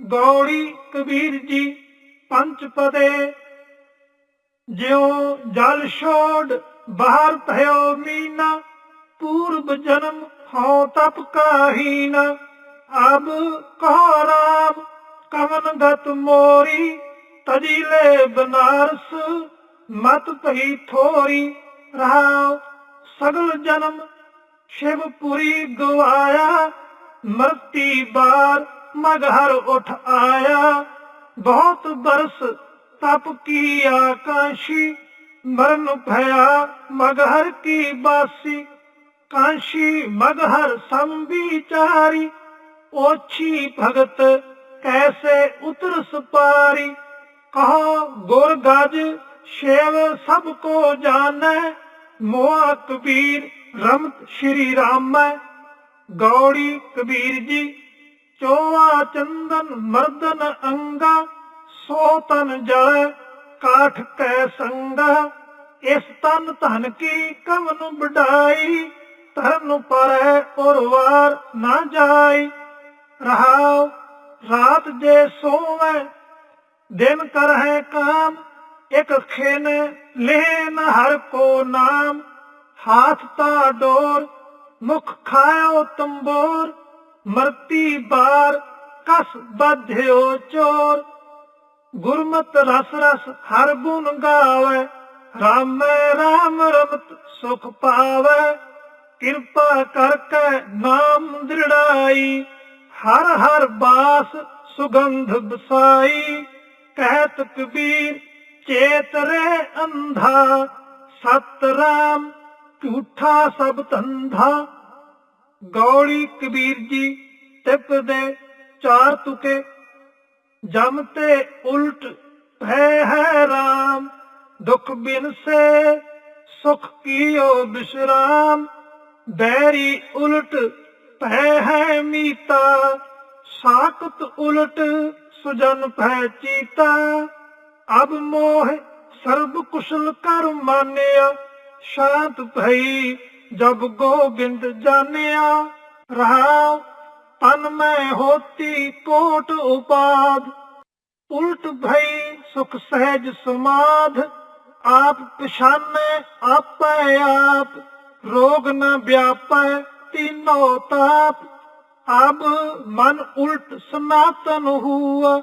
ਗੌੜੀ ਕਬੀਰ ਜੀ, ਪੰਚ ਪਦੇ। ਜਿਉ ਜਲ ਛੋੜ ਬਾਹਰ ਭਇਓ ਮੀਨਾ, ਪੂਰਬ ਜਨਮ ਹਉ ਤਪ ਕਾਹੀਨਾ। ਅਬ ਕਹੋ ਰਾਮ, ਕਵਨ ਗਤ ਮੋਰੀ, ਤਜੀ ਲੈ ਬਨਾਰਸ, ਮਤ ਭਈ ਥੋਰੀ। ਰਹਾਉ ਸਗਲ ਜਨਮ ਸ਼ਿਵਪੁਰੀ ਗਵਾਇਆ, ਮਰਤੀ ਬਾਰ। ਮਗਹਰ ਉਠ ਆਇਆ। ਬਹੁਤ ਬਰਸ ਤਪ ਕੀ ਆਕਾਸ਼ੀ, ਮਰਨ ਭਇਆ ਮਗਹਰ ਕੀ ਬਾਸੀ। ਕਾਂਸ਼ੀ ਮਗਹਰ ਸੰਵਿਚਾਰੀ ਓਛੀ ਭਗਤ ਕੈਸੇ ਉਤਰ ਸਪਾਰੀ। ਕਹੋ ਗੁਰ ਗਜ ਸ਼ੇਵ ਸਭ ਕੋ ਜਾਣੈ, ਮੋਆ ਕਬੀਰ ਰਮਤ ਸ਼੍ਰੀ ਰਾਮੈ। ਗੌੜੀ ਕਬੀਰ ਜੀ ਚੋਆ ਚੰਦਨ ਮਰਦਨ ਅੰਗਾ, ਸੋ ਤਨ ਜਲ ਕਾਠ ਕੈ ਸੰਗਾ। ਇਸ ਤਨ ਧਨ ਕੀ ਕਵਨ ਬਡਾਈ ਧਰਨ ਪਰੈ ਔਰਵਾਰ ਨਾ ਜਾਈ। ਰਹਾਉ, ਰਾਤ ਜੇ ਸੋਵੈ, ਦਿਨ ਕਰਹਿ ਕਾਮ, ਇਕ ਖੇਨ ਲੈਨ ਹਰ ਕੋ ਨਾਮ। ਹਾਥ ਤਾ ਡੋਰ ਮੁਖ ਖਾਇਓ ਤੰਬੋਰ। ਮਰਤੀ ਬਾਰ ਕਸ ਬੱਧਿਓ ਚੋਰ। ਗੁਰਮਤ ਰਸ ਰਸ ਹਰ ਗੁਣ ਗਾਵੇ, ਰਾਮ ਰਾਮ ਰਮਤ ਸੁਖ ਪਾਵੇ। ਕਿਰਪਾ ਕਰਕੇ ਨਾਮ ਦ੍ਰਿੜਾਈ, ਹਰ ਹਰ ਬਾਸ ਸੁਗੰਧ ਬਸਾਈ ਕਹਿਤ ਕਬੀਰ ਚੇਤ ਰੇ ਅੰਧਾ, ਸਤ ਰਾਮ ਝੂਠਾ ਸਭ ਧੰਧਾ। ਗੌੜੀ ਕਬੀਰ ਜੀ ਤਿਪ ਦੇ ਚਾਰ ਤੁਕੇ। ਜਮ ਤੇ ਉਲਟ ਭੈ ਹੈ ਰਾਮ, ਦੁਖ ਬਿਨ ਸੇ, ਸੁਖ ਕੀਓ ਬਿਸ਼ਰਾਮ। ਬੈਰੀ ਉਲਟ ਭੈ ਹੈ ਮੀਤਾ ਸਾਕਤ ਉਲਟ ਸੁਜਨ ਭੈ ਚੀਤਾ। ਅਬ ਮੋਹ ਸਰਬ ਕੁਸ਼ਲ ਕਰ ਮਾਨਿਆ, ਸ਼ਾਂਤ ਭਈ ਜਬ ਗੋਬਿੰਦ ਜਾਣਿਆ, ਰਹਾ, ਤਨ ਮੈਂ ਹੋਤੀ ਕੋਟ ਉਪਾਦ। ਉਲਟ ਭਈ ਸੁਖ ਸਹਿਜ ਸਮਾਧ, ਆਪ ਪਛਾਨੈ ਆਪੈ ਆਪ। ਰੋਗ ਨ ਵਿਆਪੈ ਤੀਨੋ ਤਾਪ। ਅਬ ਮਨ ਉਲਟ ਸਨਾਤਨ ਹੁਆ।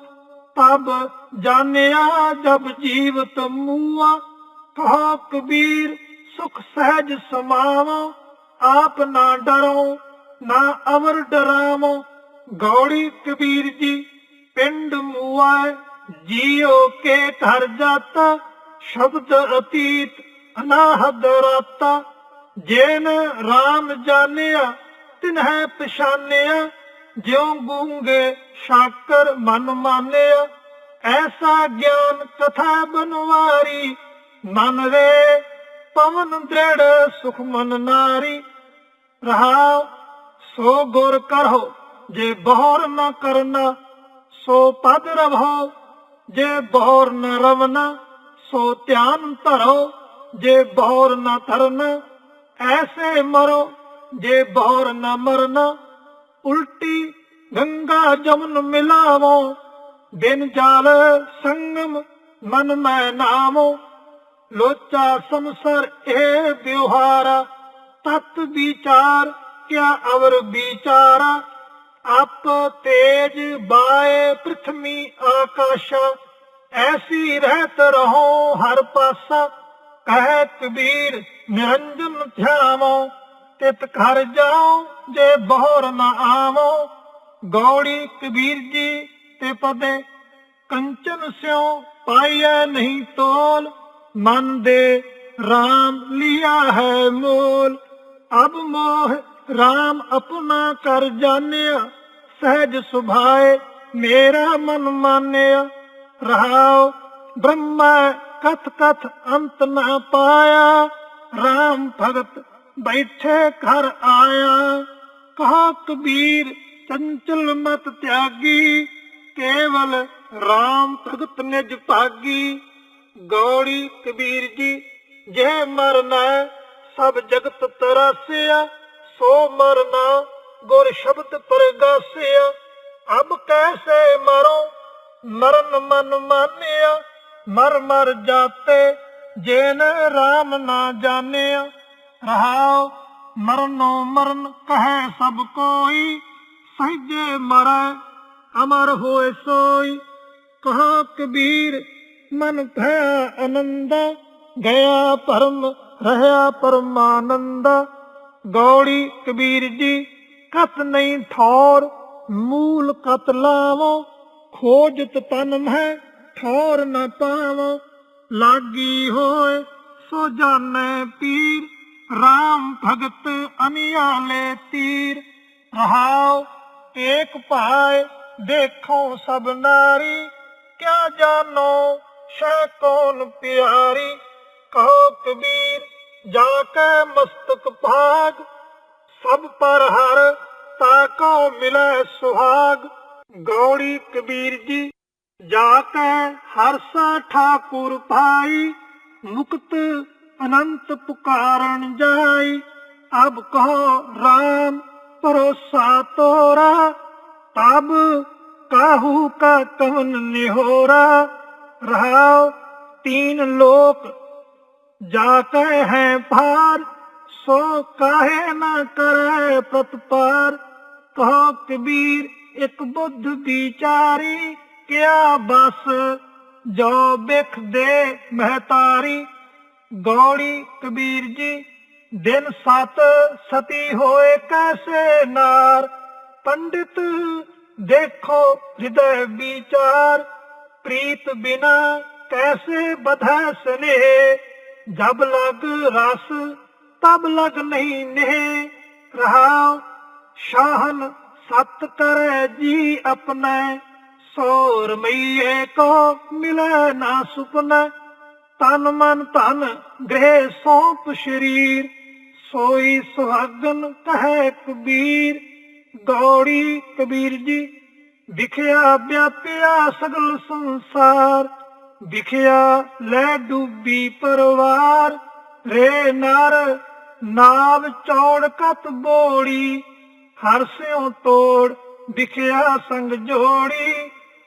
ਤਬ ਜਾਣਿਆ ਜਬ ਜੀਵ ਮੂਆ। ਕਹਾ ਕਬੀਰ ਸੁਖ ਸਹਿਜ ਸਮਾਵੋ, ਆਪ ਨਾ ਡਰੋ ਨਾ ਅਵਰ ਡਰਾਵੋ। ਗੌੜੀ ਕਬੀਰ ਜੀ, ਪਿੰਡ ਮੂਆ ਜੀਓ ਕੇ ਘਰ ਜਾਤਾ, ਸ਼ਬਦ ਅਤੀਤ ਅਨਾਹਦ ਰਾਤਾ। ਜੇਨ RAM ਜਾਣਿਆ, ਤਿਨਹਿ ਪਛਾਨਿਆ ਜਿਉ ਗੂੰਗੇ ਸ਼ਾਕਰ ਮਨ ਮਾਨਿਆ। ਐਸਾ ਗਿਆਨ ਕਥਾ ਬਨਵਾਰੀ, ਮਨ ਰੇ ਪਵਨ ਦ੍ਰਿੜ, ਸੁਖ ਮਨ ਨਾਰੀ। ਰਹਾ ਸੋ ਗੁਰ ਕਰੋ ਜੇ ਬਹਰ ਨ ਕਰਨਾ, ਸੋ ਪਦ ਰਵੋ ਜੇ ਬਹੁਰ ਨ ਰਵਨਾ, ਸੋ ਧਿਆਨ ਧਰੋ ਜੇ ਬਹੁਰ ਨ ਧਰਨਾ, ਐਸੇ ਮਰੋ ਜੇ ਬਹੁਰ ਨ ਮਰਨਾ, ਉਲਟੀ ਗੰਗਾ ਜਮਨ ਮਿਲਾਵੋ। ਬਿਨ ਜਾਲ ਸੰਗਮ ਮਨ ਮੈਂ ਨਾਮੋ ਲੋਚਾ ਸੰਸਰ ਇਹ ਵਿਵਹਾਰਾ, ਤਤ ਵਿਚਾਰ ਕਿਆ ਅਵਰ ਵਿਚਾਰਾ? ਆਪ ਤੇਜ ਬਾਏ ਪ੍ਰਥਮੀ ਆਕਾਸ਼ਾ, ਐਸੀ ਰਹਿਤ ਰਹੋ ਹਰ ਪਾਸਾ। ਕਹਿ ਕਬੀਰ ਨਿਰੰਜਨ ਧਿਆਵੋ, ਤਿਤ ਘਰ ਜਾਓ ਜੇ ਬਹਰ ਨ ਆਵੋ। ਗੌੜੀ ਕਬੀਰ ਜੀ ਤੇ ਪਦੇ, ਕੰਚਨ ਸਿਓ ਪਾਈਐ ਨਹੀਂ ਤੋਲ। ਮਨ ਦੇ RAM ਲਿਆ ਹੈ ਮੋਲ। ਅਬ ਮੋਹ ਰਾਮ ਆਪਣਾ ਕਰ ਜਾਣਿਆ। ਸਹਿਜ ਸੁਭਾਏ ਮੇਰਾ ਮਨ ਮਾਨਿਆ। ਰਹਾਉ ਬ੍ਰਹਮਾ ਕਥ ਕਥ ਅੰਤ ਨਾ ਪਾਇਆ। ਰਾਮ ਭਗਤ ਬੈਠੇ ਘਰ ਆਇਆ। ਕਹਾ ਕਬੀਰ, ਚੰਚਲ ਮਤ ਤਿਆਗੀ। ਕੇਵਲ ਰਾਮ ਭਗਤ ਨਿਜ ਭਾਗੀ। ਗੌੜੀ ਕਬੀਰ ਜੀ ਜੇ ਮਰਨਾ ਸਭ ਜਗਤ ਤਰਾਸਿਆ, ਸੋ ਮਰਨਾ ਗੁਰ ਸ਼ਬਦ ਪ੍ਰਗਾਸਿਆ। ਅਬ ਕੈਸੇ ਮਰੋ, ਮਰਨ ਮਨ ਮਾਨਿਆ, ਮਰ ਮਰ ਜਾਤੇ, ਜੇਨ RAM ਨਾ ਜਾਣਿਆ। ਰਹਾਉ, ਮਰਨੋ ਮਰਨ ਕਹੈ ਸਭ ਕੋਈ ਸਹਿਜੇ ਮਰੈ, ਅਮਰ ਹੋਏ ਸੋਈ। ਕਹਾ ਕਬੀਰ ਮਨ ਭਇਆ ਆਨੰਦ, ਗਿਆ ਪਰਮ ਰਹਾ ਪਰਮਾਨੰਦ। ਗੌੜੀ ਕਬੀਰ ਜੀ, ਕਤ ਨਹੀਂ ਠੌਰ, ਮੂਲ ਕਤ ਲਾਵੋ ਖੋਜਤ ਤਨ ਮੈਂ ਠੌਰ ਨ ਪਾਵੋ। ਲਾਗੀ ਹੋਏ, ਸੋ ਜਾਣੈ ਪੀਰ RAM ਭਗਤ ਅਨਿਆਲੇ ਤੀਰ। ਰਹਾਉ, ਏਕ ਭਾਇ, ਦੇਖੋ ਸਭ ਨਾਰੀ, ਕਿਆ ਜਾਣੋ ਸ਼ੈ ਕੌਣ ਪਿਆਰੀ, ਕਹੋ ਕਬੀਰ, ਜਾ ਕੇ ਮਸਤਕ ਭਾਗ। ਸਭ ਪਰ ਹਰ ਤਾਕੋ ਮਿਲੈ ਸੁਹਾਗ। ਗੌੜੀ ਕਬੀਰ ਜੀ, ਜਾ ਕੇ ਹਰਸਾ ਠਾਕੁਰ ਭਾਈ। ਮੁਕਤ ਅਨੰਤ ਪੁਕਾਰਨ ਜਾਈ। ਅਬ ਕਹੋ RAM ਪਰੋਸਾ ਤੋਰਾ। ਤਬ ਕਾਹੂ ਕਾ ਕਵਨ ਨਿਹੋਰਾ। ਰਹਾਉ ਤੀਨ ਲੋਕ, ਜਾ ਕੇ ਹੈ ਭਾਰ, ਸੋ ਕਾਹੇ ਨਾ ਕਰੇ ਪ੍ਰਤਪਾਰ। ਕਹੋ ਕਬੀਰ, ਇੱਕ ਬੁੱਧ ਵਿਚਾਰੀ ਕਿਆ ਬਸ, ਜੋ ਬਿਖ ਦੇ ਮਹਤਾਰੀ ਗੌੜੀ ਕਬੀਰ ਜੀ, ਦਿਨ ਸਤ ਸਤੀ ਹੋਏ ਕੈਸੇ ਨਾਰ। ਪੰਡਿਤ ਦੇਖੋ ਹਿਰਦੈ ਵਿਚਾਰ। ਪ੍ਰੀਤ ਬਿਨਾ ਕੈਸੇ ਬਧੈ ਸਨੇਹ? ਜਬ ਲਗ ਰਸ, ਤਬ ਲਗ ਨਹੀਂ ਨਹਿ। ਰਹਾ ਸ਼ਾਹਨ ਸਤ ਕਰੈ ਜੀ ਆਪਣੇ। ਸੋਰ ਮਈਏ ਕੋ ਮਿਲੈ ਨਾ ਸੁਪਨਾ। ਤਨ ਮਨ ਧਨ ਗ੍ਰਹਿ ਸੌਂਪ ਸ਼ਰੀਰ। ਸੋਈ ਸੁਹਾਗਨ ਕਹੈ ਕਬੀਰ। ਗੌੜੀ ਕਬੀਰ ਜੀ ਵਿਖਿਆ ਵਿਆਪਿਆ ਸਗਲ ਸੰਸਾਰ, ਵਿਖਿਆ ਲੈ ਡੂਬੀ ਪਰਵਾਰ। ਰੇ ਨਰ, ਨਾਵ ਚੌੜ ਕਤ ਬੋੜੀ, ਹਰ ਸਿਉ ਤੋੜ ਵਿਖਿਆ ਸੰਗ ਜੋੜੀ।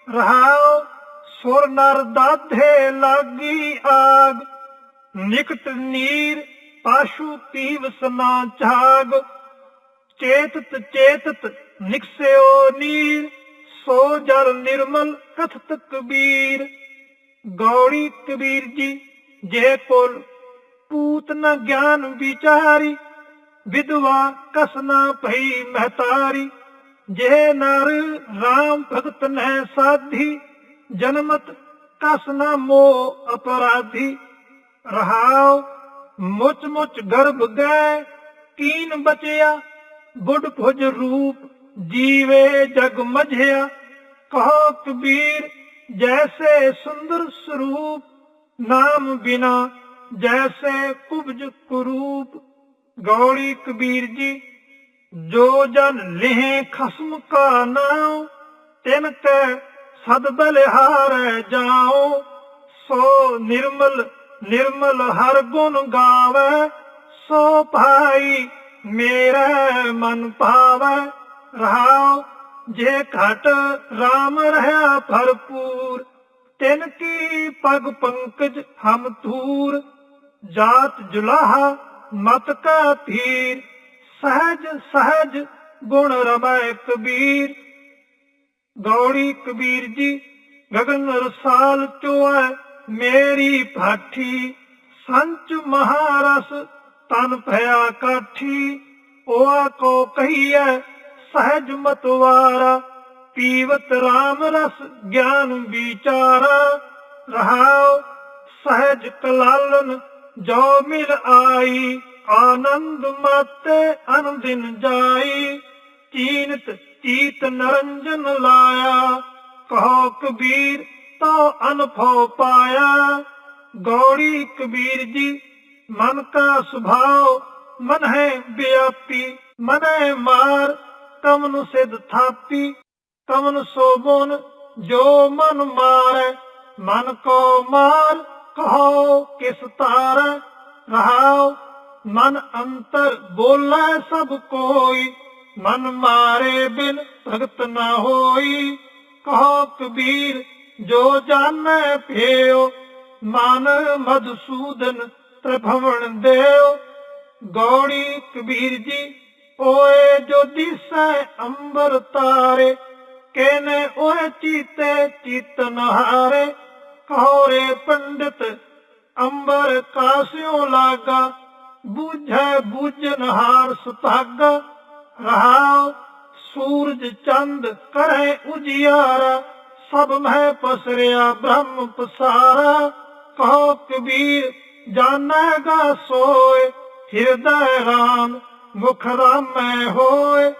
ਰਹਾਉ ਸੁਰ ਨਰ ਦਾਧੇ ਲਾਗੀ ਆਗ, ਨਿਕਟ ਨੀਰ ਪਾਸ਼ੂ ਪੀਵ ਸਨਾ ਝਾਗ। ਚੇਤਤ ਚੇਤਤ ਨਿਕਸਿਓ ਨੀਰ ਸੋ ਜਰ ਨਿਰਮਲ ਕਥਤ ਕਬੀਰ। ਗੌੜੀ ਕਬੀਰ ਜੀ ਜੇ ਕੋਲ ਪੂਤ ਨ ਗਿਆਨ ਵਿਚਾਰੀ ਵਿਦਵਾ ਕਸਨਾ ਭਈ ਮਹਤਾਰੀ। ਜੇ ਨਰ RAM ਭਗਤ ਨਹਿ ਸਾਧੀ, ਜਨਮਤ ਕਸਨਾ ਮੋ ਅਪਰਾਧੀ। ਰਹਾਉ ਮੁਚ ਮੁਚ ਗਰਭ ਗਏ ਕੀਨ ਬਚਿਆ, ਬੁੱਢ ਭੁਜ ਰੂਪ ਜੀਵੇ ਜਗ ਮਝਿਆ। ਕਹੋ ਕਬੀਰ, ਜੈਸੇ ਸੁੰਦਰ ਸਰੂਪ, ਨਾਮ ਬਿਨਾ ਜੈਸੇ ਕੁਬਜ ਕੁਰੂਪ। ਗੌੜੀ ਕਬੀਰ ਜੀ, ਜੋ ਜਨ ਲਿਹ ਖਸਮ ਕਾ ਨਾਮ ਤਿਨ ਕੈ ਸਦ ਬਲਿਹਾਰੈ ਜਾਓ ਸੋ ਨਿਰਮਲ ਨਿਰਮਲ ਹਰ ਗੁਣ ਗਾਵੇ, ਸੋ ਭਾਈ ਮੇਰਾ ਮਨ ਭਾਵੈ। ਰਹਾਉ ਜੇ ਘਟ RAM ਰਹਾ ਭਰਪੂਰ, ਤਿਨ ਕੀ ਪਗ ਪੰਕਜ ਹਮ ਧੂਰ? ਜਾਤ ਜੁਲਾਹਾ ਮਤ ਕਾ ਧੀਰ, ਸਹਜ ਸਹਜ ਗੁਣ ਰਮੈ ਕਬੀਰ। ਗੌੜੀ ਕਬੀਰ ਜੀ, ਗਗਨ ਰਸਾਲ ਚੋਐ ਮੇਰੀ ਭਾਠੀ। ਸੰਚ ਮਹਾਰਸ ਤਨ ਭਇਆ ਕਾਠੀ, ਓਆ ਕੋ ਕਹੀਐ ਸਹਿਜ ਮਤਵਾਰਾ ਪੀਵਤ RAM ਰਸ ਗਿਆਨ ਵਿਚਾਰਾ। ਰਹਾਉ ਸਹਜ ਕਲਾਲਨ, ਜੋ ਮਿਲ ਆਈ, ਆਨੰਦ ਮਤੇ ਅਨੰਦਿਨ ਜਾਈ। ਚੀਨਤ ਚੀਤ ਨਰੰਜਨ ਲਾਇਆ, ਕਹੋ ਕਬੀਰ ਤੋ ਅਨਭਉ ਪਾਇਆ। ਗੌੜੀ ਕਬੀਰ ਜੀ, ਮਨ ਕਾ ਸੁਭਾਵ ਮਨ ਹੈ ਵਿਆਪੀ, ਮਨੈ ਮਾਰ। ਕਮਨ ਸਿਧ ਥਾਪੀ, ਕਮਨ ਸੋਬਨ ਜੋ ਮਨ ਮਾਰੈ, ਮਨ ਕੋ ਮਾਰ ਕਹੋ ਕਿਸ ਤਾਰ ਰਹਾਉ ਮਨ ਅੰਤਰ ਬੋਲੇ ਸਭ ਕੋਈ, ਮਨ ਮਾਰੇ ਬਿਨ ਭਗਤ ਨਾ ਹੋਈ ਕਹੋ ਕਬੀਰ ਜੋ ਜਾਣੈ ਭਿਓ ਮਨ ਮਧਸੂਦਨ ਤ੍ਰਿਭਵਨ ਦੇਓ ਗੌੜੀ ਕਬੀਰ ਜੀ ਓਏ ਜੋ ਦਿਸੈ ਅੰਬਰ ਤਾਰੇ ਕੇਨੇ ਓਏ ਚੀਤੇ ਚਿਤਨ ਹਾਰੇ ਕਹੋ ਪੰਡਿਤ ਅੰਬਰ ਕਾਸਿਓ ਲਾਗਾ, ਬੂਝੈ ਬੂਝਨ ਹਾਰ ਸੁਤਾਗਾ ਰਹਾਉ ਸੂਰਜ ਚੰਦ ਕਰੇ ਉਜਿਆਰਾ, ਸਭ ਮਹਿ ਪਸਰਿਆ ਬ੍ਰਹਮ ਪਸਾਰਾ। ਕਹੋ ਕਬੀਰ ਜਾਣੇਗਾ ਸੋਏ, ਹਿਰਦੈ ਰਾਮ ਮੁਖ ਰਾਮੈ ਹੋਏ।